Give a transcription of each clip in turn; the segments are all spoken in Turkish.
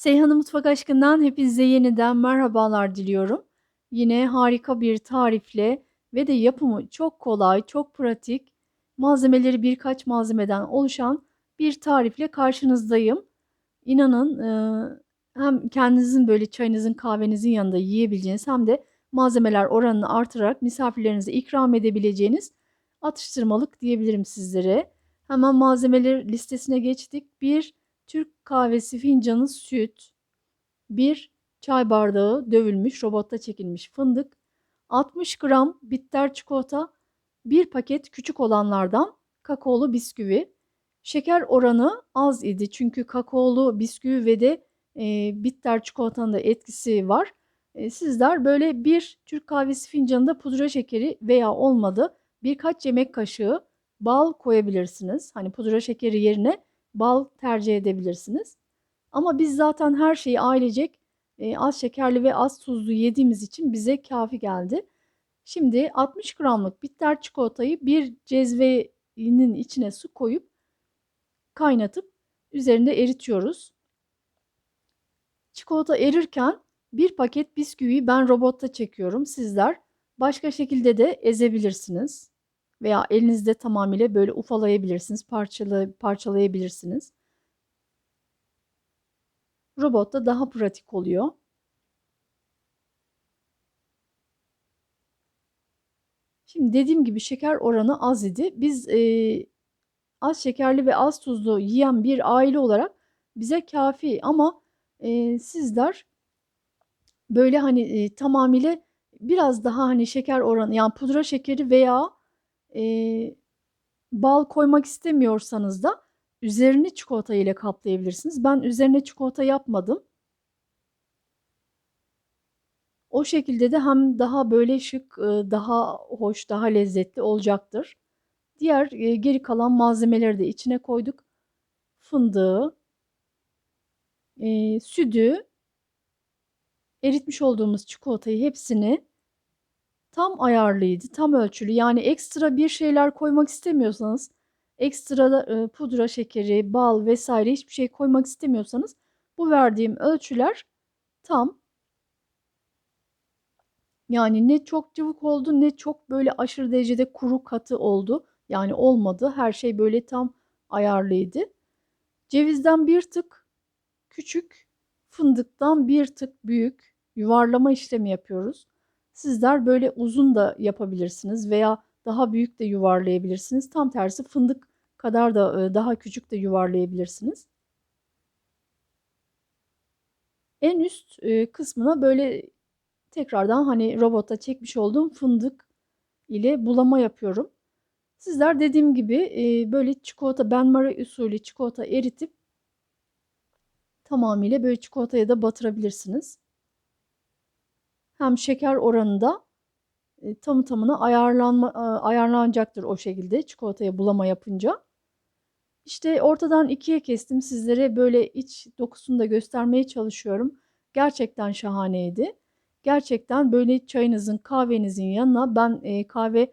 Seyhan'ın Mutfak Aşkı'ndan hepinize yeniden merhabalar diliyorum. Yine harika bir tarifle ve de yapımı çok kolay, çok pratik, malzemeleri birkaç malzemeden oluşan bir tarifle karşınızdayım. İnanın e, hem kendinizin böyle çayınızın kahvenizin yanında yiyebileceğiniz hem de malzemeler oranını artırarak misafirlerinize ikram edebileceğiniz atıştırmalık diyebilirim sizlere. Hemen malzemeler listesine geçtik. Bir Türk kahvesi fincanı süt, 1 çay bardağı dövülmüş robotta çekilmiş fındık, 60 gram bitter çikolata, 1 paket küçük olanlardan kakaolu bisküvi. Şeker oranı az idi çünkü kakaolu bisküvi ve de e, bitter çikolatanın da etkisi var. E, sizler böyle bir Türk kahvesi fincanında pudra şekeri veya olmadı birkaç yemek kaşığı bal koyabilirsiniz. Hani pudra şekeri yerine bal tercih edebilirsiniz. Ama biz zaten her şeyi ailecek e, az şekerli ve az tuzlu yediğimiz için bize kafi geldi. Şimdi 60 gramlık bitter çikolatayı bir cezvenin içine su koyup kaynatıp üzerinde eritiyoruz. Çikolata erirken bir paket bisküviyi ben robotta çekiyorum. Sizler başka şekilde de ezebilirsiniz veya elinizde tamamıyla böyle ufalayabilirsiniz, parçala, parçalayabilirsiniz. Robotta daha pratik oluyor. Şimdi dediğim gibi şeker oranı az idi. Biz e, az şekerli ve az tuzlu yiyen bir aile olarak bize kafi ama e, sizler böyle hani e, tamamıyla biraz daha hani şeker oranı yani pudra şekeri veya e, bal koymak istemiyorsanız da üzerini çikolata ile kaplayabilirsiniz. Ben üzerine çikolata yapmadım. O şekilde de hem daha böyle şık, daha hoş, daha lezzetli olacaktır. Diğer geri kalan malzemeleri de içine koyduk. Fındığı, sütü, eritmiş olduğumuz çikolatayı hepsini tam ayarlıydı, tam ölçülü. Yani ekstra bir şeyler koymak istemiyorsanız, ekstra e, pudra şekeri, bal vesaire hiçbir şey koymak istemiyorsanız bu verdiğim ölçüler tam. Yani ne çok cıvık oldu ne çok böyle aşırı derecede kuru katı oldu. Yani olmadı. Her şey böyle tam ayarlıydı. Cevizden bir tık küçük, fındıktan bir tık büyük yuvarlama işlemi yapıyoruz. Sizler böyle uzun da yapabilirsiniz veya daha büyük de yuvarlayabilirsiniz. Tam tersi fındık kadar da e, daha küçük de yuvarlayabilirsiniz. En üst e, kısmına böyle tekrardan hani robotta çekmiş olduğum fındık ile bulama yapıyorum. Sizler dediğim gibi e, böyle çikolata benmari usulü çikolata eritip tamamıyla böyle çikolataya da batırabilirsiniz hem şeker oranında e, tamı tamına ayarlanma, e, ayarlanacaktır o şekilde çikolataya bulama yapınca. İşte ortadan ikiye kestim. Sizlere böyle iç dokusunu da göstermeye çalışıyorum. Gerçekten şahaneydi. Gerçekten böyle çayınızın, kahvenizin yanına ben e, kahve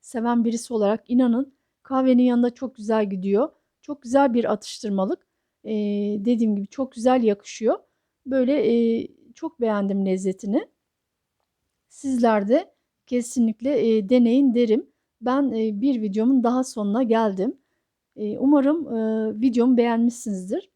seven birisi olarak inanın kahvenin yanında çok güzel gidiyor. Çok güzel bir atıştırmalık. E, dediğim gibi çok güzel yakışıyor. Böyle e, çok beğendim lezzetini. Sizler de kesinlikle e, deneyin derim. Ben e, bir videomun daha sonuna geldim. E, umarım e, videomu beğenmişsinizdir.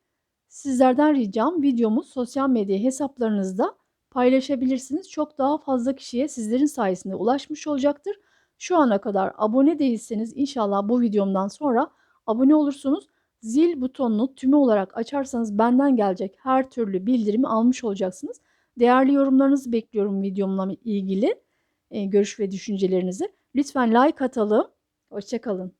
Sizlerden ricam videomu sosyal medya hesaplarınızda paylaşabilirsiniz. Çok daha fazla kişiye sizlerin sayesinde ulaşmış olacaktır. Şu ana kadar abone değilseniz inşallah bu videomdan sonra abone olursunuz. Zil butonunu tümü olarak açarsanız benden gelecek her türlü bildirimi almış olacaksınız. Değerli yorumlarınızı bekliyorum videomla ilgili. E, görüş ve düşüncelerinizi. Lütfen like atalım. Hoşçakalın.